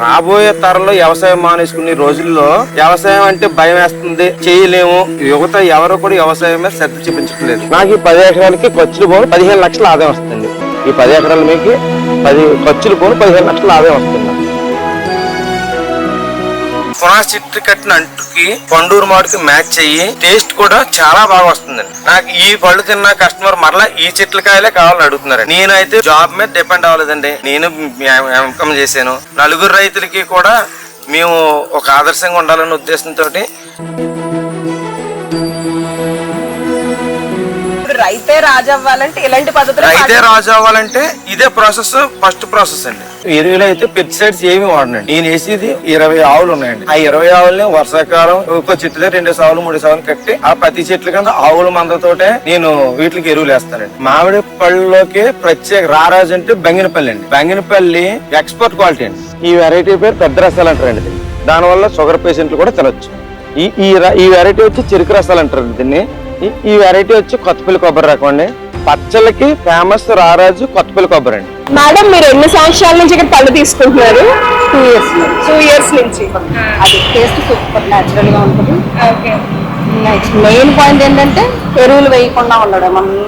రాబోయే తరంలో వ్యవసాయం మానేసుకునే రోజుల్లో వ్యవసాయం అంటే భయం వేస్తుంది. చేయలేము. యువత ఎవరు కూడా వ్యవసాయం మీద శ్రద్ధ చూపించట్లేదు. నాకు ఈ పది ఎకరాలకి ఖర్చులు పోను పదిహేను లక్షల ఆదాయం వస్తుంది. ఈ పది ఎకరాల మీకు పది ఖర్చులు పోను పదిహేను లక్షల ఆదాయం వస్తుంది. పునా చెట్టు కట్టిన అంటుకి పండూరు మామిడికి మ్యాచ్ అయ్యి టేస్ట్ కూడా చాలా బాగా వస్తుందండి. నాకు ఈ పళ్ళు తిన్న కస్టమర్ మరలా ఈ చెట్ల కాయలే కావాలని అడుగుతున్నారు నేనైతే జాబ్ మీద డిపెండ్ అవ్వలేదండి. నేను ఇన్కమ్ చేశాను. నలుగురు రైతులకి కూడా మేము ఒక ఆదర్శంగా ఉండాలనే ఉద్దేశంతో రైతే రాజు అవ్వాలంటే ఇలాంటి పద్ధతులు రైతే రాజు అవ్వాలంటే ఇదే ప్రాసెస్ ఫస్ట్ ప్రాసెస్ అండి. ఎరువులు అయితే పెస్టిసైడ్స్ ఏమి వాడనండి. నేను వేసేది ఇరవై ఆవులు ఉన్నాయండి. ఆ ఇరవై ఆవుల్ని వర్షాకాలం ఒక చెట్లు రెండు సావులు మూడు సావులు కట్టి ఆ ప్రతి చెట్ల కింద ఆవుల మందతోటే నేను వీటికి ఎరువులు వేస్తానండి. మామిడి పళ్ళలోకి ప్రత్యేక రారాజు అంటే బంగినపల్లి అండి. బంగినపల్లి ఎక్స్పోర్ట్ క్వాలిటీ అండి. ఈ వెరైటీ పేరు పెద్ద రసాలు అంటారండి దీన్ని. దానివల్ల షుగర్ పేషెంట్లు కూడా తినొచ్చు. ఈ ఈ వెరైటీ వచ్చి చెరుకు రసాలు అంటారు దీన్ని. ఈ- ఈ వెరైటీ వచ్చి కొత్తపల్లి కొబ్బరి రకం అండి. పచ్చళ్ళకి ఫేమస్ రారాజు కొత్తపల్లి కొబ్బరి అండి. మేడం మీరు ఎన్ని సంవత్సరాల నుంచి ఇక్కడ పళ్ళు తీసుకుంటున్నారు? టూ ఇయర్స్ టూ ఇయర్స్ నుంచి. అది టేస్ట్ సూపర్ న్యాచురల్గా ఉంటుంది. ఓకే నెక్స్ట్ మెయిన్ పాయింట్ ఏంటంటే ఎరువులు వేయకుండా ఉండడం.